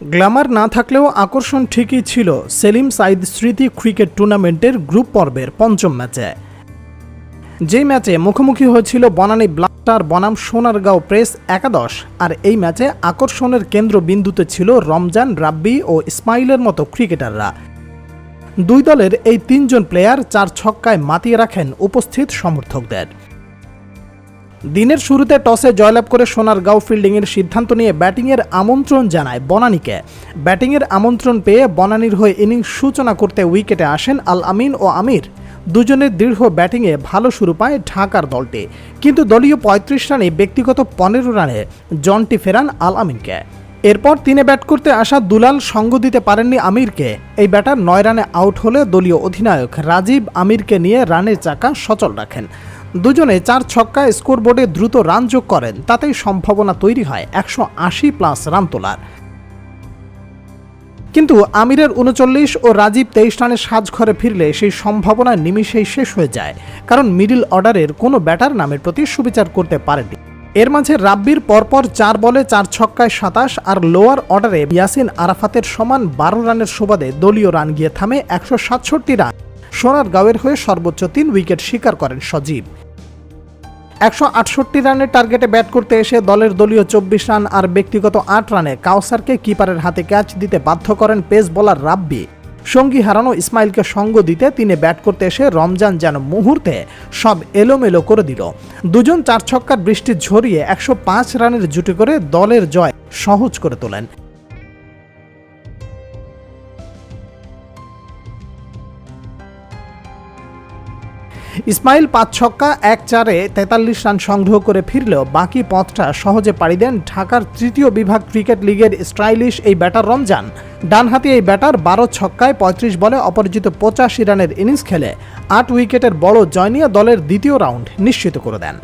Glamour না থাকলেও আকর্ষণ ঠিকই ছিল সেলিম সাইদ স্মৃতি ক্রিকেট টুর্নামেন্টের গ্রুপ পর্বের পঞ্চম ম্যাচে। যেই ম্যাচে মুখোমুখি হয়েছিল বনানী ব্লাস্টার বনাম সোনারগাঁও প্রেস একাদশ, আর এই ম্যাচে আকর্ষণের কেন্দ্রবিন্দুতে ছিল রমজান রাব্বি ও ইসমাইলের মতো ক্রিকেটাররা। দুই দলের এই তিনজন প্লেয়ার চার ছক্কায় মাতিয়ে রাখেন উপস্থিত সমর্থকদের। দিনের শুরুতে টসে জয়লাভ করে সোনারগাঁও ফিল্ডিংয়ের সিদ্ধান্ত নিয়ে ব্যাটিংয়ের আমন্ত্রণ জানায় বনানীকে। ব্যাটিংয়ের আমন্ত্রণ পেয়ে বনানীর হয়ে ইনিংস সূচনা করতে উইকেটে আসেন আল আমিন ও আমির। দুজনের দৃঢ় ব্যাটিংয়ে ভালো শুরু পায় ঢাকার দলটি। কিন্তু দলীয় পঁয়ত্রিশ রানে ব্যক্তিগত পনেরো রানে জনটি ফেরান আল আমিনকে। এরপর তিনে ব্যাট করতে আসা দুলাল সঙ্গ দিতে পারেননি আমিরকে। এই ব্যাটার নয় রানে আউট হলে দলীয় অধিনায়ক রাজীব আমিরকে নিয়ে রানের চাকা সচল রাখেন। দুজনে চার ছক্কায় স্কোরবোর্ডে দ্রুত রান যোগ করেন। তাতেই সম্ভাবনা তৈরি হয় একশো আশি প্লাস রান তোলার। কিন্তু আমিরের উনচল্লিশ ও রাজীব তেইশ রানে সাজঘরে ফিরলে সেই সম্ভাবনা নিমিষেই শেষ হয়ে যায়, কারণ মিডিল অর্ডারের কোনো ব্যাটার নামের প্রতি সুবিচার করতে পারেনি এর মাঝে রাব্বির পরপর চার বলে চার ছক্কায় সাতাশ আর লোয়ার অর্ডারে ইয়াসিন আরাফাতের সমান বারো রানের সুবাদে দলীয় রান গিয়ে থামে একশো সাতষট্টি রান। সোনার গাঁয়ের হয়ে সর্বোচ্চ তিন উইকেট শিকার করেন সজীব। একশো আটষট্টি রানের টার্গেটে ব্যাট করতে এসে দলের দলীয় চব্বিশ রান আর ব্যক্তিগত আট রানে কাউসারকে কিপারের হাতে ক্যাচ দিতে বাধ্য করেন পেস বোলার রাব্বি। সঙ্গী হারানো ইসমাইলকে সঙ্গ দিতে তিনি ব্যাট করতে এসে রমজান যেন মুহূর্তে সব এলোমেলো করে দিল। দুজন চার ছক্কার বৃষ্টি ঝরিয়ে একশো পাঁচ রানের জুটি করে দলের জয় সহজ করে তোলেন। ইসমাইল পাঁচ ছক্কা, এক চারে তেতাল্লিশ রান সংগ্রহ করে ফিরলেও বাকি পথটা সহজে পাড়ি দেন ঢাকার তৃতীয় বিভাগ ক্রিকেট লিগের স্টাইলিশ এই ব্যাটার রমজান। ডানহাতি এই ব্যাটার বারো ছক্কায় পঁয়ত্রিশ বলে অপরাজিত পঁচাশি রানের ইনিংস খেলে আট উইকেটের বড় জয় নিয়ে দলের দ্বিতীয় রাউন্ড নিশ্চিত করে দেন।